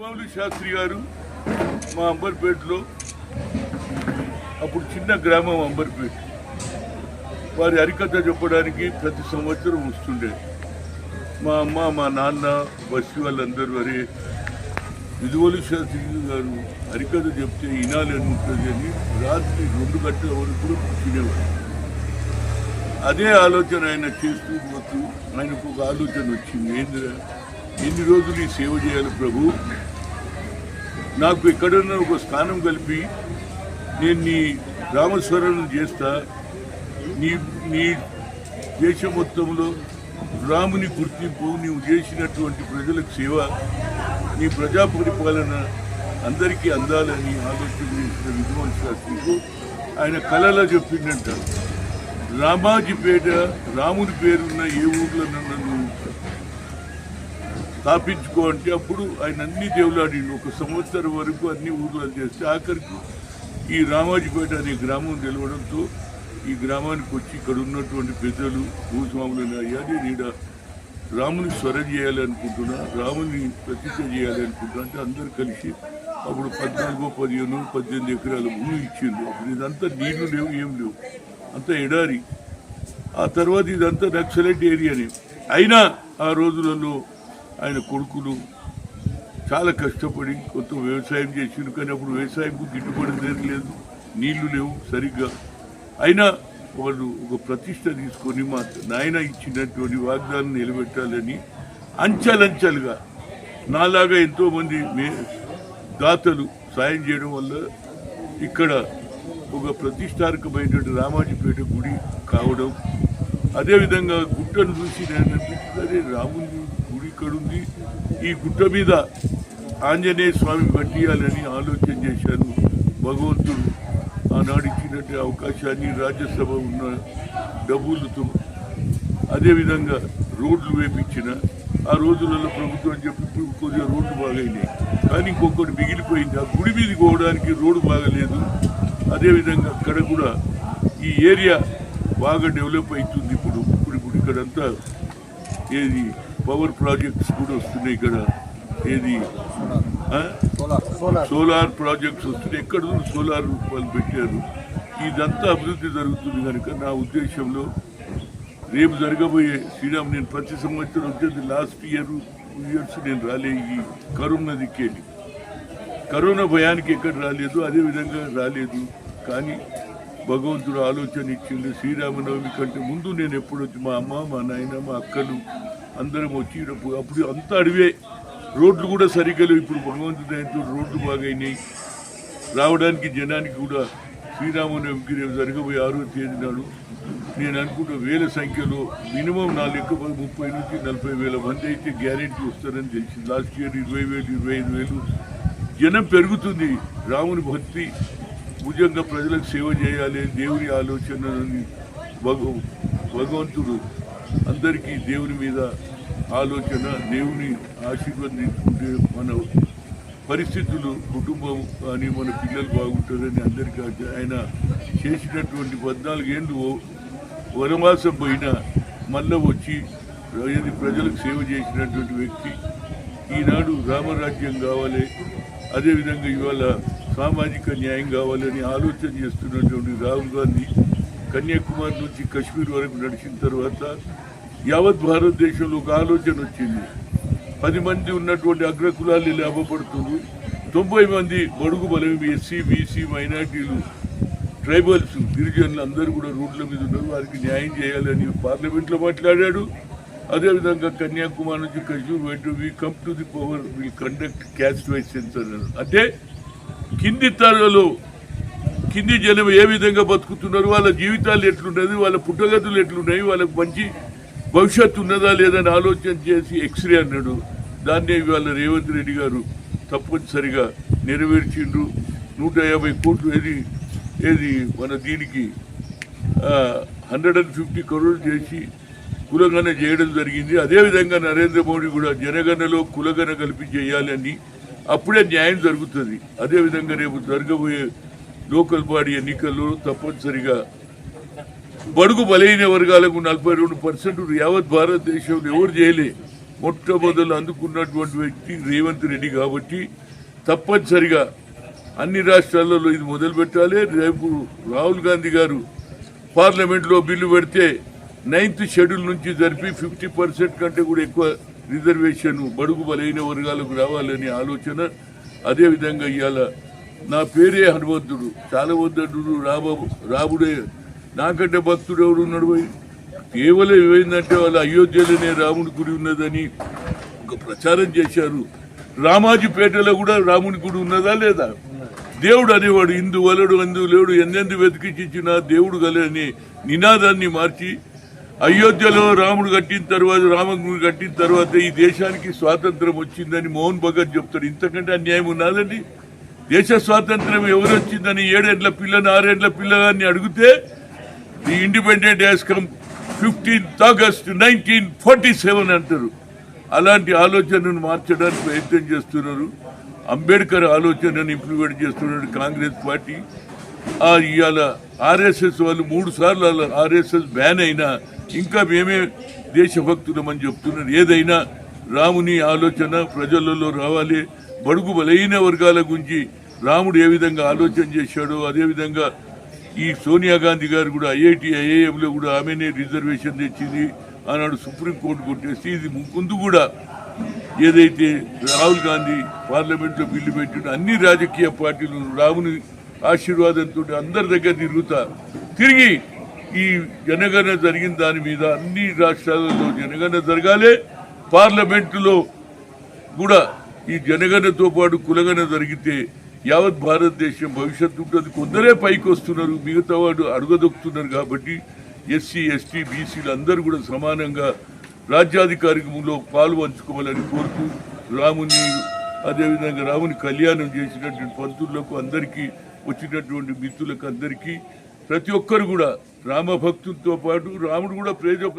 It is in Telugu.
రాజమౌళి శాస్త్రి గారు మా అంబర్పేటలో అప్పుడు చిన్న గ్రామం అంబర్పేట. వారి హరికథ చెప్పడానికి ప్రతి సంవత్సరం వస్తుండే. మా అమ్మ మా నాన్న బస్సు వాళ్ళందరూ వరే విధువలు శాస్త్రి గారు హరికథ చెప్తే వినాలని ఉంటుంది అని రాత్రి రెండు గంటల వరకు కూడా కూర్చునేవారు. అదే ఆలోచన ఆయన చేస్తూ పోతూ ఆయనకు ఒక ఆలోచన వచ్చింది. ఏందిరా? ఎన్ని రోజులు ఈ సేవ చేయాలి ప్రభు? నాకు ఎక్కడన్నా ఒక స్థానం కలిపి నేను నీ రామస్మరణం చేస్తా. నీ నీ దేశం మొత్తంలో రాముని గుర్తింపు నీవు చేసినటువంటి ప్రజలకు సేవ నీ ప్రజా పరిపాలన అందరికీ అందాలని ఆలోచన చేసిన విద్వాన్ ఆయన కళలో చెప్పిందంట రామాజీపేట రాముని పేరున్న ఏ ఊర్లో నన్ను స్థాపించుకో అంటే అప్పుడు ఆయన అన్ని దేవులాడిండు ఒక సంవత్సరం వరకు అన్ని ఊర్లలో చేస్తే ఆఖరికి ఈ రామాజీపేట అనే గ్రామం నిలవడంతో ఈ గ్రామానికి వచ్చి ఇక్కడ ఉన్నటువంటి పెద్దలు భూస్వాములను అయ్యా నేను రాముని స్వరం చేయాలనుకుంటున్నా రాముని ప్రతిష్ట చేయాలనుకుంటున్నా అంటే అందరు కలిసి అప్పుడు పద్నాలుగో పదిహేను పద్దెనిమిది ఎకరాల భూమి ఇచ్చిండ్రు. అప్పుడు ఇదంతా నీళ్ళు లేవు ఏం లేవు. అంతా ఎడారి. ఆ తర్వాత ఇదంతా నక్సలైట్ ఏరియానే. అయినా ఆ రోజులలో ఆయన కొడుకులు చాలా కష్టపడి కొంత వ్యవసాయం చేసిండు కానీ అప్పుడు వ్యవసాయంకు గిట్టుబడి లేదు నీళ్ళు లేవు సరిగ్గా. అయినా వాళ్ళు ఒక ప్రతిష్ట తీసుకొని మా నాయన ఇచ్చినటువంటి వాగ్దానం నిలబెట్టాలని అంచెలంచెలుగా నాలాగా ఎంతోమంది మే దాతలు సాయం చేయడం వల్ల ఇక్కడ ఒక ప్రతిష్టారకమైనటువంటి రామాజీపేట గుడి కావడం అదేవిధంగా గుట్టను చూసి నేను అనిపించింది అదే రాముని ఇక్కడ ఉంది. ఈ గుట్ట మీద ఆంజనేయ స్వామి కట్టియాలని ఆలోచన చేశాను భగవంతుడు. ఆనాడు ఇచ్చినట్టు అవకాశాన్ని రాజ్యసభ ఉన్న డబ్బులతో అదేవిధంగా రోడ్లు వేపించిన ఆ రోజులలో ప్రభుత్వం చెప్పి ఇప్పుడు కొద్దిగా రోడ్లు బాగైనాయి. కానీ ఇంకొకటి మిగిలిపోయింది. ఆ గుడి మీదకి పోవడానికి రోడ్డు బాగలేదు. అదేవిధంగా అక్కడ కూడా ఈ ఏరియా బాగా డెవలప్ అవుతుంది ఇప్పుడు. ఇప్పుడు ఇప్పుడు ఇక్కడంతా ఏది పవర్ ప్రాజెక్ట్స్ కూడా వస్తున్నాయి ఇక్కడ. ఏది? సోలార్ ప్రాజెక్ట్స్ వస్తున్నాయి. ఎక్కడ సోలార్ వాళ్ళు పెట్టారు. ఇదంతా అభివృద్ధి జరుగుతుంది కనుక నా ఉద్దేశంలో రేపు జరగబోయే శ్రీరామ్ నేను ప్రతి సంవత్సరం వచ్చేది లాస్ట్ ఇయర్ టూ ఇయర్స్ నేను రాలే ఈ కరోనా దిక్కేది కరోనా భయానికి ఎక్కడ రాలేదు అదే విధంగా రాలేదు. కానీ భగవంతుడు ఆలోచన ఇచ్చిండు శ్రీరామనవమి కంటే ముందు నేను ఎప్పుడు వచ్చి మా అమ్మ మా నాయన మా అక్కలు అందరం వచ్చినప్పుడు అప్పుడు అంతా అడివే. రోడ్లు కూడా సరిగ్గా లేవు. ఇప్పుడు భగవంతుడు దయతో రోడ్లు బాగైనాయి. రావడానికి జనానికి కూడా శ్రీరామనవమికి రేపు జరగబోయే ఆరో తేదీ నాడు నేను అనుకున్న వేల సంఖ్యలో మినిమం నా లెక్క పది ముప్పై నుంచి నలభై వేల మంది అయితే గ్యారెంటీ వస్తారని తెలిసింది. లాస్ట్ ఇయర్ ఇరవై వేలు ఇరవై ఐదు వేలు. జనం పెరుగుతుంది. రాముని భక్తి భుజంగా ప్రజలకు సేవ చేయాలి దేవుని ఆలోచనని భగవంతుడు అందరికీ దేవుని మీద ఆలోచన దేవుని ఆశీర్వదించుకుంటే మన పరిస్థితులు కుటుంబం కానీ మన పిల్లలు బాగుంటారని అందరికీ ఆయన చేసినటువంటి పద్నాలుగేళ్ళు వనవాసం పోయినా మళ్ళీ వచ్చి ప్రజలకు సేవ చేసినటువంటి వ్యక్తి. ఈనాడు రామరాజ్యం కావాలి. అదేవిధంగా ఇవాళ సామాజిక న్యాయం కావాలని ఆలోచన చేస్తున్నటువంటి రాహుల్ గాంధీ కన్యాకుమారి నుంచి కశ్మీర్ వరకు నడిచిన తర్వాత యావత్ భారతదేశంలో ఒక ఆలోచన వచ్చింది. పది మంది ఉన్నటువంటి అగ్రకులాలు లాభపడుతున్నారు తొంభై మంది బడుగు బలం ఎస్సీ బీసీ మైనార్టీలు ట్రైబల్స్ గిరిజనులు అందరూ కూడా రోడ్ల మీద ఉన్నారు. వారికి న్యాయం చేయాలని పార్లమెంట్లో మాట్లాడాడు. అదేవిధంగా కన్యాకుమారి నుంచి Kashmir white we come to the power will conduct caste wise census అంటే కింది తరలో కింది జనం ఏ విధంగా బతుకుతున్నారు వాళ్ళ జీవితాలు ఎట్లున్నది వాళ్ళ పుట్టగతులు ఎట్లున్నాయి వాళ్ళకి మంచి భవిష్యత్తు ఉన్నదా లేదని ఆలోచన చేసి ఎక్స్రే అన్నాడు. దాన్నే ఇవాళ రేవంత్ రెడ్డి గారు తప్పనిసరిగా నెరవేర్చిండ్రు. నూట యాభై కోట్లు ఏది ఏది మన దీనికి హండ్రెడ్ అండ్ ఫిఫ్టీ కరోడ్ చేసి కులగన చేయడం జరిగింది. అదేవిధంగా నరేంద్ర మోడీ కూడా జనగణలో కులగణ కలిపి చేయాలని అప్పుడే న్యాయం జరుగుతుంది. అదేవిధంగా రేపు జరగబోయే లోకల్ బాడీ ఎన్నికల్లో తప్పనిసరిగా బడుగు బలైన వర్గాలకు నలభై రెండు పర్సెంట్ యావత్ భారతదేశంలో ఎవరు చేయలే. మొట్టమొదలు అందుకున్నటువంటి వ్యక్తి రేవంత్ రెడ్డి కాబట్టి తప్పనిసరిగా అన్ని రాష్ట్రాలలో ఇది మొదలు పెట్టాలి. రేపు రాహుల్ గాంధీ గారు పార్లమెంట్లో బిల్లు పెడితే నైన్త్ షెడ్యూల్ నుంచి జరిపి ఫిఫ్టీ పర్సెంట్ కంటే కూడా ఎక్కువ రిజర్వేషన్ బడుగు బలైన వర్గాలకు రావాలని ఆలోచన అదేవిధంగా ఇవాళ నా పేరే హనుమంతుడు. చాలా వద్దడు రాబాబు రాముడే నాకంటే భక్తుడు ఎవడు ఉన్నాడు కేవలం ఏమైందంటే వాళ్ళు అయోధ్యలోనే రాముడి గుడి ఉన్నదని ఒక ప్రచారం చేశారు. రామాజీపేటలో కూడా రాముని గుడి ఉన్నదా లేదా? దేవుడు అనేవాడు ఇందు వలడు అందు లేడు ఎందెందు వెతికిచ్చినా దేవుడు గలని నినాదాన్ని మార్చి అయోధ్యలో రాముడు కట్టిన తర్వాత రామగుడు కట్టిన తర్వాత ఈ దేశానికి స్వాతంత్రం వచ్చిందని మోహన్ భగత్ చెప్తాడు. ఇంతకంటే అన్యాయం ఉన్నదండి. దేశ స్వాతంత్రం ఎవరు వచ్చిందని ఏడేండ్ల పిల్లని ఆరేండ్ల పిల్లగాన్ని అడిగితే the independent has come fifteenth August nineteen forty seven అంటారు. అలాంటి ఆలోచనను మార్చడానికి ప్రయత్నం చేస్తున్నారు. అంబేద్కర్ ఆలోచనను ఇంప్లిమెంట్ చేస్తున్నాడు కాంగ్రెస్ పార్టీ. ఇవాళ ఆర్ఎస్ఎస్ వాళ్ళు మూడు సార్లు ఆర్ఎస్ఎస్ బ్యాన్ అయినా ఇంకా మేమే దేశభక్తులమని చెప్తున్నారు. ఏదైనా రాముని ఆలోచన ప్రజలలో రావాలి. బడుగు బలైన వర్గాల గురించి రాముడు ఏ విధంగా ఆలోచన చేశాడో అదేవిధంగా ఈ సోనియా గాంధీ గారు కూడా ఐఐటి ఐఏఎంలో కూడా ఆమెనే రిజర్వేషన్ తెచ్చింది ఆనాడు సుప్రీంకోర్టు కొట్టేసి ఇది ముందు కూడా ఏదైతే రాహుల్ గాంధీ పార్లమెంట్లో బిల్లు పెట్టిన అన్ని రాజకీయ పార్టీలు రాముని ఆశీర్వాదంతో అందరి దగ్గర తిరుగుతా తిరిగి ఈ జనగణన జరిగిన దాని మీద అన్ని రాష్ట్రాలలో జనగణన జరగాలి. పార్లమెంటులో కూడా ఈ జనగణనతో పాటు కులగణ జరిగితే యావత్ భారతదేశం భవిష్యత్తు ఉంటుంది. కొందరే పైకి వస్తున్నారు మిగతా వాడు అడుగదొక్కుతున్నారు కాబట్టి ఎస్సీ ఎస్టీ బీసీలు అందరూ కూడా సమానంగా రాజ్యాధికారికంలో పాలు పంచుకోవాలని కోరుతూ రాముని అదేవిధంగా రాముని కళ్యాణం చేసినటువంటి పంతులకు అందరికీ వచ్చినటువంటి మిత్రులకు అందరికీ ప్రతి ఒక్కరు కూడా రామభక్తులతో పాటు రాముడు కూడా ప్రేజ